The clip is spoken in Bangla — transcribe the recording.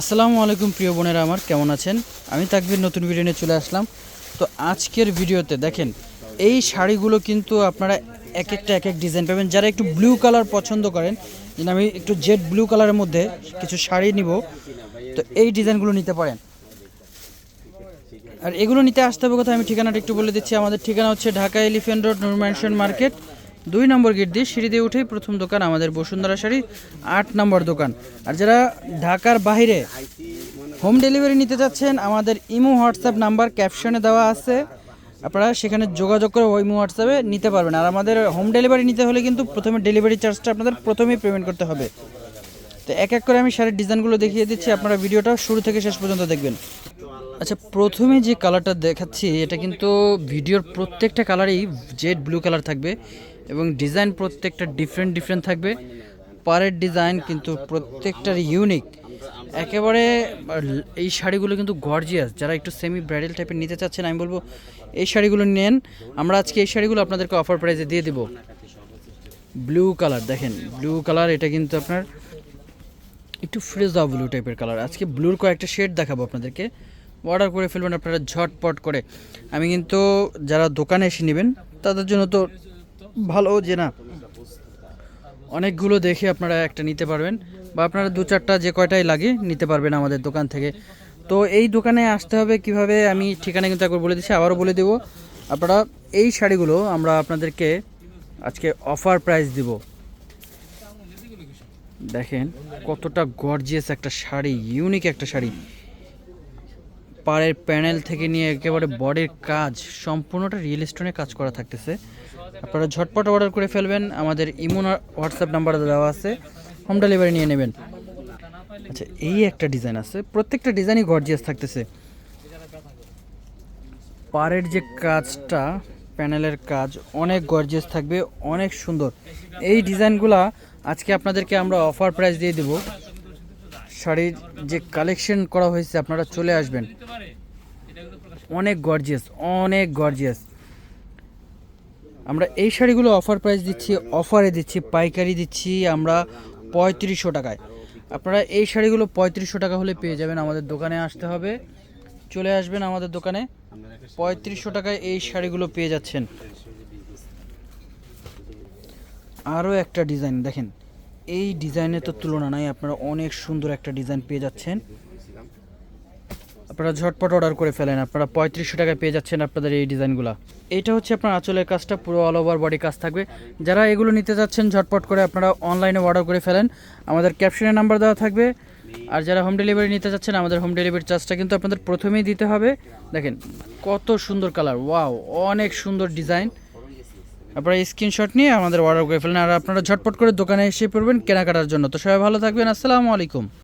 আসসালামু আলাইকুম প্রিয় বোনেরা আমার, কেমন আছেন? আমি তাকবির, নতুন ভিডিও নিয়ে চলে আসলাম। তো আজকের ভিডিওতে দেখেন, এই শাড়িগুলো কিন্তু আপনারা এক একটা, এক এক ডিজাইন পাবেন। যারা একটু ব্লু কালার পছন্দ করেন, যেন আমি একটু জেড ব্লু কালারের মধ্যে কিছু শাড়ি নিব, তো এই ডিজাইনগুলো নিতে পারেন। আর এগুলো নিতে আসতে হবে কথা আমি ঠিকানাটা একটু বলে দিচ্ছি। আমাদের ঠিকানা হচ্ছে Dhaka Elephant Road, Noor Mansion Market. দুই নম্বর গেট দিয়ে সিঁড়ি দিয়ে উঠেই প্রথম দোকান আমাদের বসুন্ধরা শাড়ি আট নম্বর দোকান। আর যারা ঢাকার বাইরে হোম ডেলিভারি নিতে চাচ্ছেন আমাদের ইমো হোয়াটসঅ্যাপ নাম্বার ক্যাপশনে দেওয়া আছে। আপনারা সেখানে যোগাযোগ করে ইমো হোয়াটসঅ্যাপে নিতে পারবেন। আর আমাদের হোম ডেলিভারি নিতে হলে কিন্তু প্রথমে ডেলিভারি চার্জটা আপনাদের প্রথমেই পেমেন্ট করতে হবে। তো এক এক করে আমি শাড়ির ডিজাইনগুলো দেখিয়ে দিচ্ছি। আপনারা ভিডিওটা শুরু থেকে শেষ পর্যন্ত দেখবেন। আচ্ছা প্রথমে যে কালারটা দেখাচ্ছি, এটা কিন্তু ভিডিওর প্রত্যেকটা কালারই জেড ব্লু কালার থাকবে। এবং ডিজাইন প্রত্যেকটা ডিফারেন্ট ডিফারেন্ট থাকবে। পারের ডিজাইন কিন্তু প্রত্যেকটার ইউনিক একেবারে, এই শাড়িগুলো কিন্তু গর্জিয়াস যারা একটু সেমি ব্রাইডাল টাইপের নিতে চাচ্ছেন, আমি বলব, এই শাড়িগুলো নেন। আমরা আজকে এই শাড়িগুলো আপনাদেরকে অফার প্রাইসে দিয়ে দেবো। ব্লু কালার দেখেন ব্লু কালার এটা কিন্তু আপনার একটু ফ্রেজা ব্লু টাইপের কালার আজকে ব্লুর কয়েকটা শেড দেখাবো আপনাদেরকে। অর্ডার করে ফেলবেন আপনারা ঝটপট করে। আমি কিন্তু, যারা দোকানে এসে নেবেন, তাদের জন্য তো ভালো যে না, অনেকগুলো দেখে আপনারা একটা নিতে পারবেন বা আপনারা দু চারটা যে কয়টাই লাগে নিতে পারবেন আমাদের দোকান থেকে। তো এই দোকানে আসতে হবে কীভাবে আমি ঠিকানা কিন্তু একবার বলে দিচ্ছি, আবারও বলে দেবো। আপনারা এই শাড়িগুলো আমরা আপনাদেরকে আজকে অফার প্রাইস দিব। দেখেন কতটা গর্জিয়াস একটা শাড়ি ইউনিক একটা শাড়ি। পাড়ের প্যানেল থেকে নিয়ে একেবারে বডির কাজ, সম্পূর্ণটা রিয়েল স্টোনে কাজ করা থাকতেছে। আপনারা ঝটপট অর্ডার করে ফেলবেন। আমাদের ইমোন হোয়াটসঅ্যাপ নাম্বার দেওয়া আছে। হোম ডেলিভারি নিয়ে নেবেন। আচ্ছা এই একটা ডিজাইন আছে। প্রত্যেকটা ডিজাইনই গর্জিয়াস থাকতেছে। পাড়ের যে কাজটা, প্যানেলের কাজ, অনেক গর্জিয়াস থাকবে, অনেক সুন্দর। এই ডিজাইনগুলা আজকে আপনাদেরকে আমরা অফার প্রাইস দিয়ে দেব। শাড়ির যে কালেকশন করা হয়েছে, আপনারা চলে আসবেন। অনেক গর্জিয়াস অনেক গর্জিয়াস আমরা এই শাড়িগুলো অফার প্রাইস দিচ্ছি অফারে দিচ্ছি, পাইকারি দিচ্ছি আমরা পঁয়ত্রিশশো টাকায়। আপনারা এই শাড়িগুলো পঁয়ত্রিশশো টাকা হলে পেয়ে যাবেন আমাদের দোকানে আসতে হবে। চলে আসবেন আমাদের দোকানে। পঁয়ত্রিশশো টাকায় এই শাড়িগুলো পেয়ে যাচ্ছেন। আরও একটা ডিজাইন দেখেন। এই ডিজাইনের তো তুলনা নাই, আপনারা অনেক সুন্দর একটা ডিজাইন পেয়ে যাচ্ছেন। আপনারা ঝটপট অর্ডার করে ফেলেন। আপনারা পঁয়ত্রিশশো টাকায় পেয়ে যাচ্ছেন আপনাদের এই ডিজাইনগুলো। এটা হচ্ছে আপনার আঁচলের কাজটা, পুরো অল ওভার বডি কাজ থাকবে। যারা এগুলো নিতে যাচ্ছেন, ঝটপট করে আপনারা অনলাইনে অর্ডার করে ফেলেন। আমাদের ক্যাপশনে নাম্বার দেওয়া থাকবে। আর যারা হোম ডেলিভারি নিতে যাচ্ছেন, আমাদের হোম ডেলিভারি চার্জটা কিন্তু আপনাদের প্রথমেই দিতে হবে। দেখেন, কত সুন্দর কালার ওয়াও অনেক সুন্দর ডিজাইন আপনারা স্ক্রিনশট নিয়ে আমাদের অর্ডার করে ফেলেন। আর আপনারা ঝটপট করে দোকানে এসে পড়বেন কেনাকাটার জন্য। তো সবাই ভালো থাকবেন, আসসালামু আলাইকুম।